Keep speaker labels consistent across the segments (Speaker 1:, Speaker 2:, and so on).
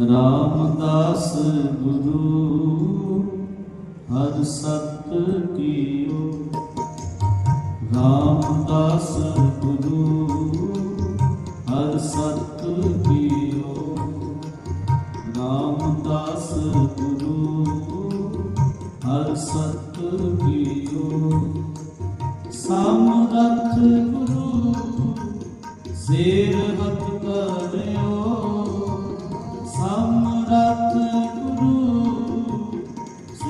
Speaker 1: ਰਾਮਦਾਸ ਗੁਰੂ ਹਰ ਸਤ ਕੀਓ। ਰਾਮਦਾਸ ਗੁਰੂ ਹਰ ਸਤ ਕੀਓ। ਰਾਮਦਾਸ ਗੁਰੂ ਹਰ ਸਤ ਕੀਓ। ਸਮਰਥ ਗੁਰੂ ਸੇਵਕ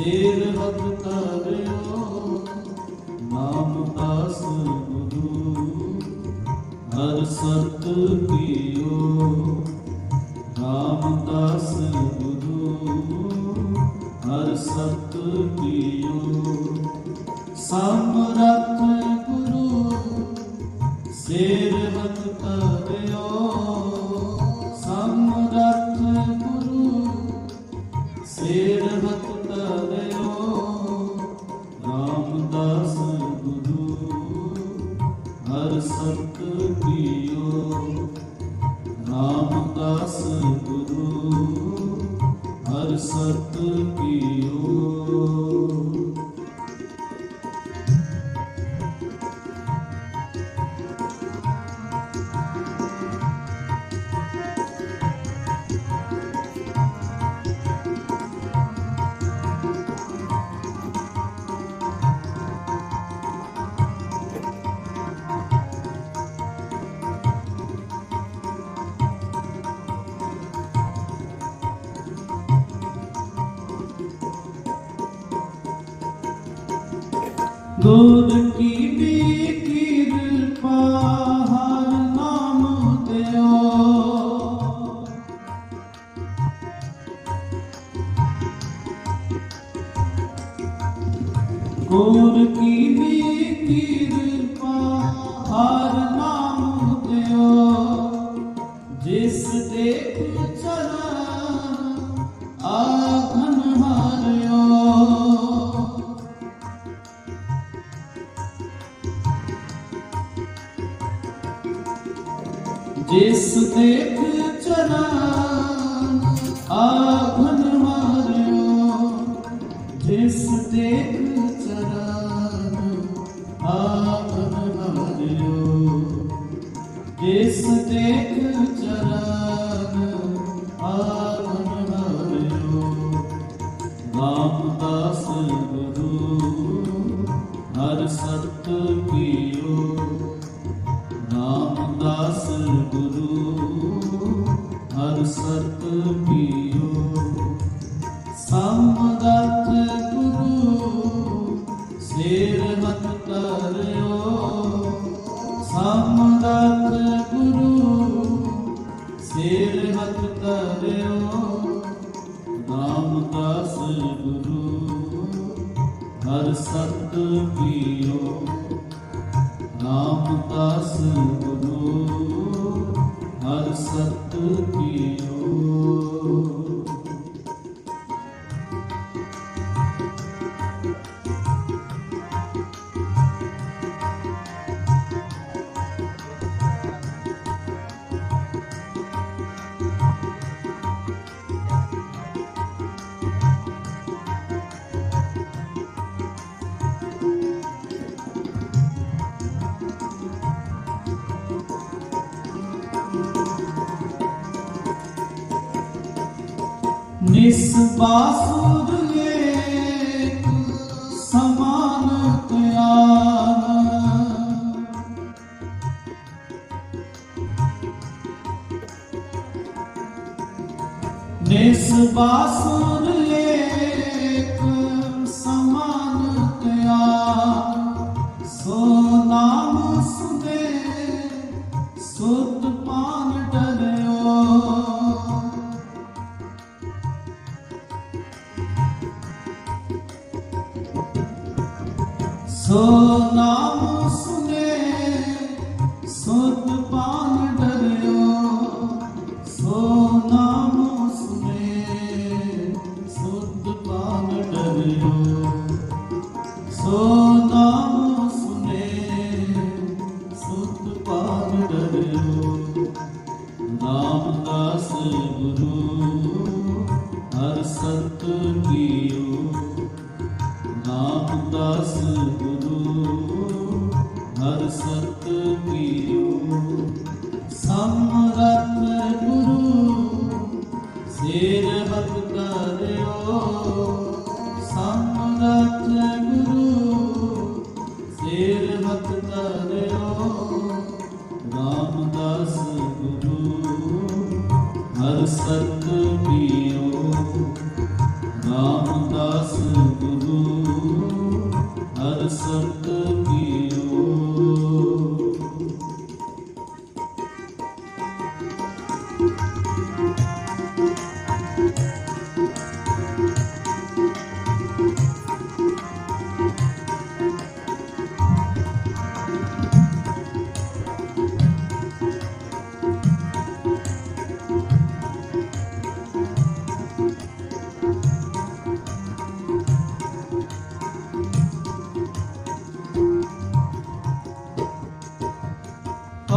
Speaker 1: ਸੇਵਕ ਕਰਿਓ ਨਾਮਦਾਸ ਗੁਰੂ ਹਰ ਸਤ ਕੀਓ ਰਾਮਦਾਸ ਗੁਰੂ ਹਰ ਸਤ ਕੀਓ ਸਮਰਥ ਰਾਮਦਾਸ ਗੁਰੂ ਹਰ ਸਤ ਕੀਓ ਗੁਰ ਕੀ ਵੀ ਕਿਰਪਾ ਹਰ ਨਾਮ ਦਿਓ। ਜਿਸ ਦੇ 아. ਸਮਗਤ ਗੁਰੂ, ਸ਼ੇਰ ਮਤ ਕਰਿਓ ਸਮਗਤ ਗੁਰੂ, ਸ਼ੇਰ ਮਤ ਕਰਿਓ ਰਾਮਦਾਸ ਗੁਰੂ, ਹਰ ਸਤ ਪੀਓ ਰਾਮਦਾਸ ਗੁਰੂ ਨਿਸਬਾਸੁਰ ਏਕ ਸਮਾਨ ਤਿਆਨ ਨਿਸਬਾਸੁਰ ਏਕ ਸਮਾਨ ਤਿਆਨ ਸੋ ਨਾਮ ਸੁਦੇ ਸੁਤ ਦਾਸ ਗੁਰੂ ਹਰ ਸੰਤ ਕੀਓ ਨਾਮ ਦਾਸ ਗੁਰੂ ਹਰ ਸੰਤ ਕੀਓ ਸਮਰਤ ਗੁਰੂ ਸੇਰ ਕਰਿਓ ਸਮਰਤ ਗੁਰੂ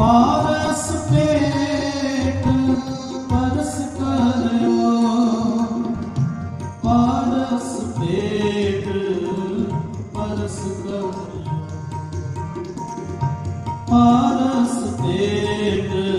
Speaker 1: ਪਾਰਸ ਪੇਟ ਪਰਸ ਕਰਿਓ। ਪਾਰਸ ਪੇਟ ਪਰਸ ਕਰਿਓ। ਪਾਰਸ ਪੇਟ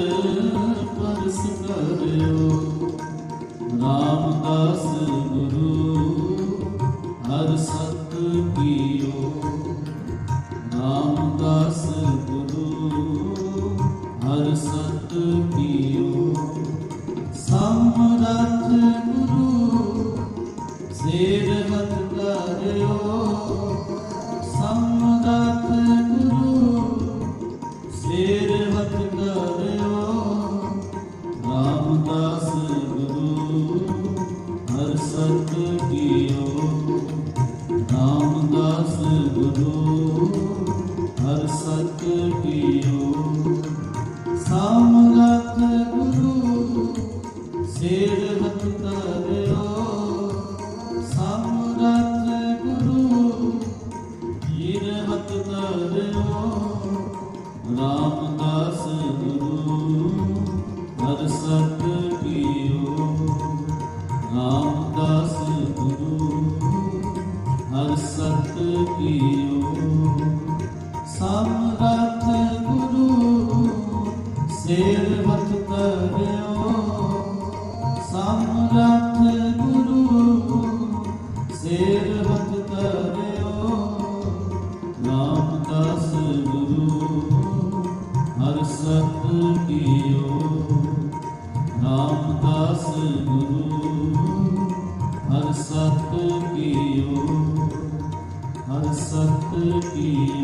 Speaker 1: ਸਤਿਗੁਰੂ ਹਰ ਸਤ ਕੀਓ ਹਰ ਸਤ ਕੀਓ